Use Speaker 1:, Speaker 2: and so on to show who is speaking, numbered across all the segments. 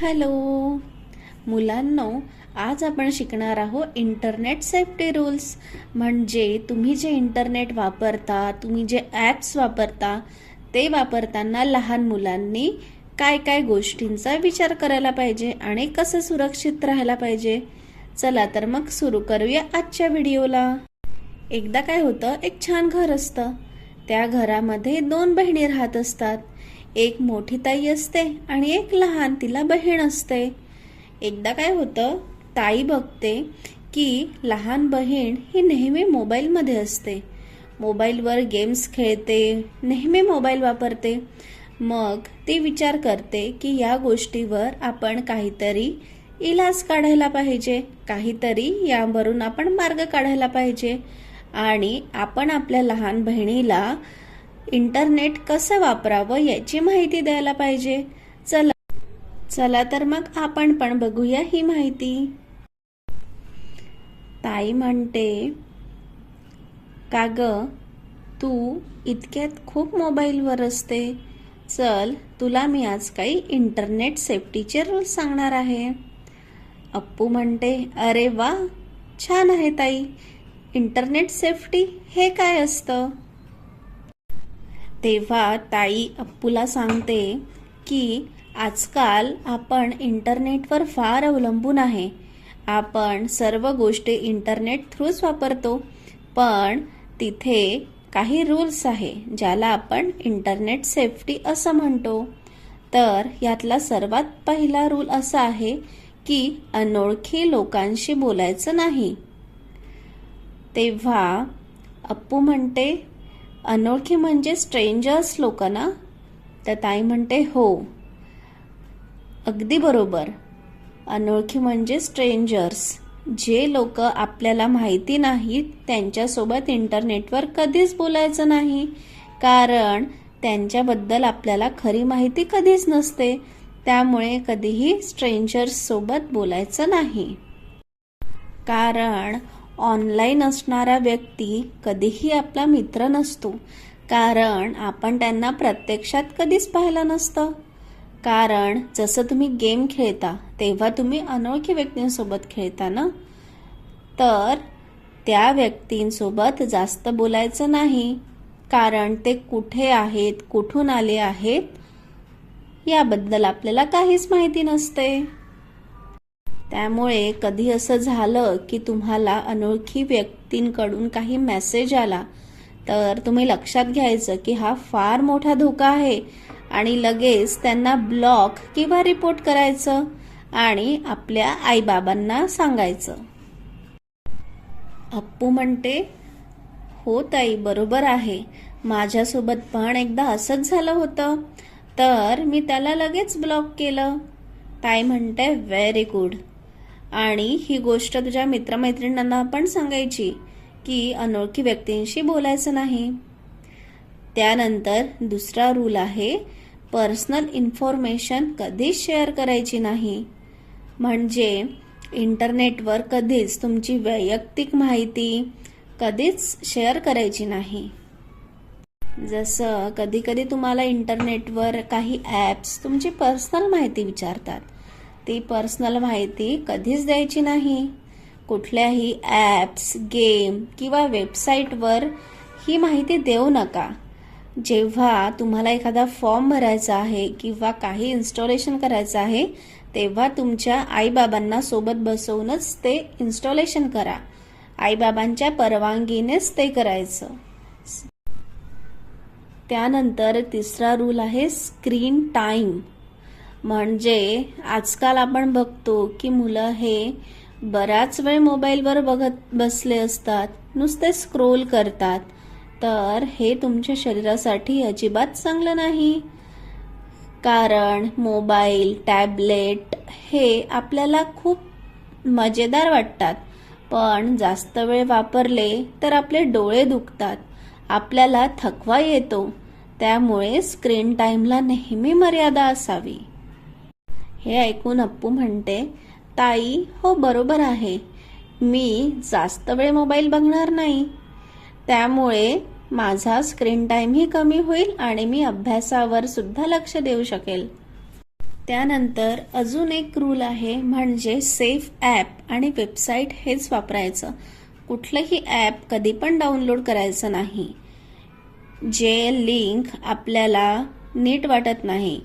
Speaker 1: Hello. मुलांनो आज आपण शिकणार आहोत इंटरनेट सेफ्टी रूल्स. म्हणजे तुम्ही जे इंटरनेट वापरता तुम्ही जे ॲप्स वापरता ते वापरताना लहान मुलांनी काय काय गोष्टींचा विचार करायला पाहिजे आणि कसं सुरक्षित राहायला पाहिजे. चला तर मग सुरू करूया आजच्या व्हिडिओला. एकदा काय होतं एक छान घर असतं. त्या घरामध्ये दोन बहिणी राहत असतात. एक मोठी ताई असते आणि एक लहान तिला बहीण असते. एकदा काय होतं ताई बघते की लहान बहीण ही नेहमी मोबाईलमध्ये असते. मोबाईलवर गेम्स खेळते नेहमी मोबाईल वापरते. मग ती विचार करते की या गोष्टीवर आपण काहीतरी इलाज काढायला पाहिजे काहीतरी यावरून आपण मार्ग काढायला पाहिजे. आणि आपण आपल्या लहान बहिणीला इंटरनेट कसं वापरावं याची माहिती द्यायला पाहिजे. चला चला तर मग आपण पण बघूया ही माहिती. ताई म्हणते का ग तू इतक्यात खूप मोबाईलवर असते. चल तुला मी आज काही इंटरनेट सेफ्टीचे रूल्स सांगणार आहे. अप्पू म्हणते अरे वा छान आहे ताई. इंटरनेट सेफ्टी हे काय असतं? तेव्हा ताई अप्पूला सांगते की आजकाल आपण इंटरनेटवर फार अवलंबून आहे. आपण सर्व गोष्टी इंटरनेट थ्रूच वापरतो. पण तिथे काही रूल्स आहे ज्याला आपण इंटरनेट सेफ्टी असं म्हणतो. तर यातला सर्वात पहिला रूल असा आहे की अनोळखी लोकांशी बोलायचं नाही. तेव्हा अप्पू म्हणते अनोळखी म्हणजे स्ट्रेंजर्स लोक ना तर ताई म्हणते हो. अगदी बरोबर. अनोळखी म्हणजे स्ट्रेंजर्स जे लोक आपल्याला माहिती नाहीत त्यांच्यासोबत इंटरनेटवर कधीच बोलायचं नाही. कारण त्यांच्याबद्दल आपल्याला खरी माहिती कधीच नसते. त्यामुळे कधीही स्ट्रेंजर्ससोबत बोलायचं नाही. कारण ऑनलाईन असणारा व्यक्ती कधीही आपला मित्र नसतो. कारण आपण त्यांना प्रत्यक्षात कधीच पाहिलं नसतं. कारण जसं तुम्ही गेम खेळता तेव्हा तुम्ही अनोळखी व्यक्तींसोबत खेळता ना? तर त्या व्यक्तींसोबत जास्त बोलायचं नाही. कारण ते कुठे आहेत कुठून आले आहेत याबद्दल आपल्याला काहीच माहिती नसते. त्यामुळे कधी असं झालं की तुम्हाला अनोळखी व्यक्तींकडून काही मेसेज आला तर तुम्ही लक्षात घ्यायचं की हा फार मोठा धोका आहे आणि लगेच त्यांना ब्लॉक किंवा रिपोर्ट करायचं आणि आपल्या आईबाबांना सांगायचं. अप्पू म्हणते हो ताई बरोबर आहे. माझ्यासोबत पण एकदा असंच झालं होतं तर मी त्याला लगेच ब्लॉक केलं. ताई म्हणते व्हेरी गुड आणि ही गोष्ट तुझ्या मित्रमैत्रिणींना पण सांगायची की अनोळखी व्यक्तींशी बोलायचं नाही. त्यानंतर दुसरा रूल आहे पर्सनल इन्फॉर्मेशन कधीच शेअर करायची नाही. म्हणजे इंटरनेटवर कधीच तुमची वैयक्तिक माहिती कधीच शेअर करायची नाही. जसं कधी कधी तुम्हाला इंटरनेटवर काही ॲप्स तुमची पर्सनल माहिती विचारतात. ती पर्सनल माहिती कधीच द्यायची नाही. कुठल्याही ॲप्स गेम किंवा वेबसाईटवर ही माहिती देऊ नका. जेव्हा तुम्हाला एखादा फॉर्म भरायचा आहे किंवा काही इन्स्टॉलेशन करायचं आहे तेव्हा तुमच्या आईबाबांना सोबत बसवूनच ते इन्स्टॉलेशन करा. आईबाबांच्या परवानगीनेच ते करायचं. त्यानंतर तिसरा रूल आहे स्क्रीन टाईम म्हणजे आजकाल आपण बघतो की मुलं हे बराच वेळ मोबाईलवर बघत बसले असतात नुसते स्क्रोल करतात. तर हे तुमच्या शरीरासाठी अजिबात चांगलं नाही. कारण मोबाईल टॅबलेट हे आपल्याला खूप मजेदार वाटतात. पण जास्त वेळ वापरले तर आपले डोळे दुखतात. आपल्याला थकवा येतो. त्यामुळे स्क्रीन टाईमला नेहमी मर्यादा असावी. हे ऐकून अप्पू म्हणते ताई हो बरोबर आहे. मी जास्त वेळ मोबाईल बघणार नाही. त्यामुळे माझा स्क्रीन टाईमही कमी होईल आणि मी अभ्यासावर सुद्धा लक्ष देऊ शकेल. त्यानंतर अजून एक रूल आहे म्हणजे सेफ ॲप आणि वेबसाईट हेच वापरायचं. कुठलंही ॲप कधी पण डाउनलोड करायचं नाही. जे लिंक आपल्याला नीट वाटत नाही.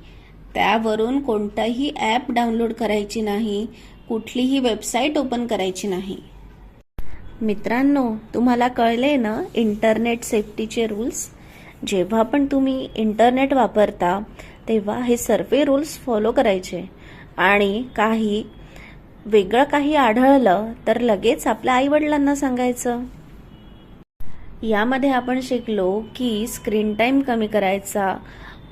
Speaker 1: त्यावरून कोणताही ॲप डाउनलोड करायची नाही कुठलीही वेबसाईट ओपन करायची नाही. मित्रांनो तुम्हाला कळले ना इंटरनेट सेफ्टीचे रूल्स? जेव्हा पण तुम्ही इंटरनेट वापरता तेव्हा हे सर्व रूल्स फॉलो करायचे. आणि काही वेगळं काही आढळलं तर लगेच आपल्या आईवडिलांना सांगायचं. यामध्ये आपण शिकलो की स्क्रीन टाईम कमी करायचा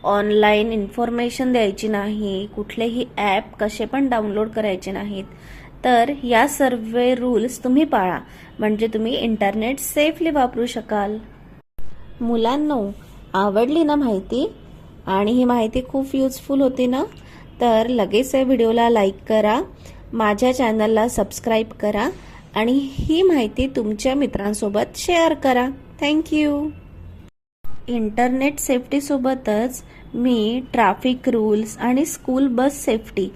Speaker 1: ऑनलाईन इन्फॉर्मेशन द्यायची नाही कुठलेही ॲप कसे पण डाउनलोड करायचे नाहीत. तर या सर्व रूल्स तुम्ही पाळा म्हणजे तुम्ही इंटरनेट सेफली वापरू शकाल. मुलांनो आवडली ना माहिती? आणि ही माहिती खूप युजफुल होती ना? तर लगेच या व्हिडिओला लाईक करा माझ्या चॅनलला सबस्क्राईब करा आणि ही माहिती तुमच्या मित्रांसोबत शेअर करा. थँक्यू इंटरनेट सेफ्टीसोबतच मी ट्रॅफिक रूल्स आणि स्कूल बस सेफ्टी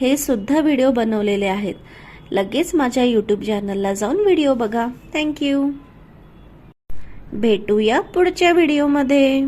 Speaker 1: हे सुद्धा व्हिडिओ बनवलेले आहेत. लगेच माझ्या यूट्यूब चॅनलला जाऊन व्हिडिओ बघा. थँक्यू भेटूया पुढच्या व्हिडिओमध्ये